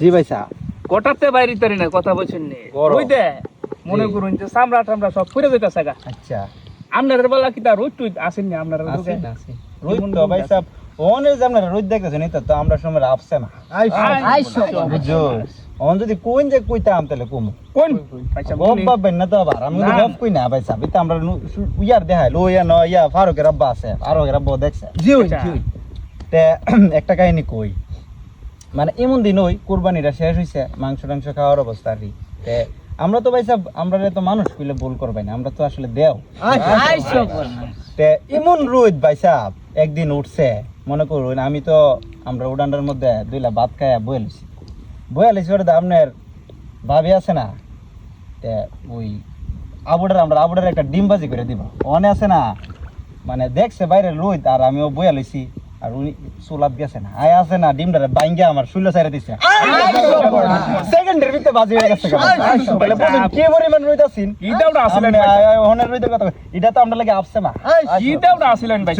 জি ভাই গোটাতে বাইরে তারি না কথা বলছেন নি? গরম। ওই দে মনে করুন যে চামড়া টামড়া সব ফুরে যেতেছে গা। আচ্ছা। আপনাদের বেলা কি রোদ আপনারা আছে না আছে রোদ তো ভাই সাহেব যে আপনারা রোদ দেখতেছেন এটা তো আমরা সময় আপছে না। আইসো বুঝছ? অন যদি কোন যে কইতাম তাহলে কমু। কোন? গপ পাবেন না তো আবার আমি গপ কই না ভাই সাহেব এটা আমরা ইয়ার দেখাই লো ইয়া ন ইয়া ফারুকের আব্বা আছে ফারুকের আব্বা দেখছে। জি জি তে একটা কাহিনী কই? মানে এমন দিন ওই কোরবানিটা শেষ হইছে মাংস টাংস খাওয়ার অবস্থা আর কি। আমরা তো ভাই সাহেব আমরা তো মানুষ কইলে ভুল করবে না আমরা তো আসলে দেও। এমন রোদ ভাই সাহেব একদিন উঠছে মনে করুন আমি তো আমরা উডানটার মধ্যে দুইলা ভাত খাইয়া বয়ে লিছি বয়ে লিছি ওটা আপনার ভাবি আছে না তে ওই আবুডার আমরা আবুডার একটা ডিম ভাজি করে দিব। অনে আছে না মানে দেখছে বাইরে রোদ আর আমিও বয়ে লইছি। আর উনি সোলাপ গেছে না আয় আছে না ডিমটারে বাইঙ্গে আমার শুলে সাইরে দিছে। সেকেন্ডের ভিতরে বাজি হয়ে গেছে তাহলে বলেন কি পরিমাণ আছেন? কি আসলেন আয়- আয় ওহনের কথা এটা তো আমরা লাগে আপছে না ইটাও দাউটা আসলেন ভাই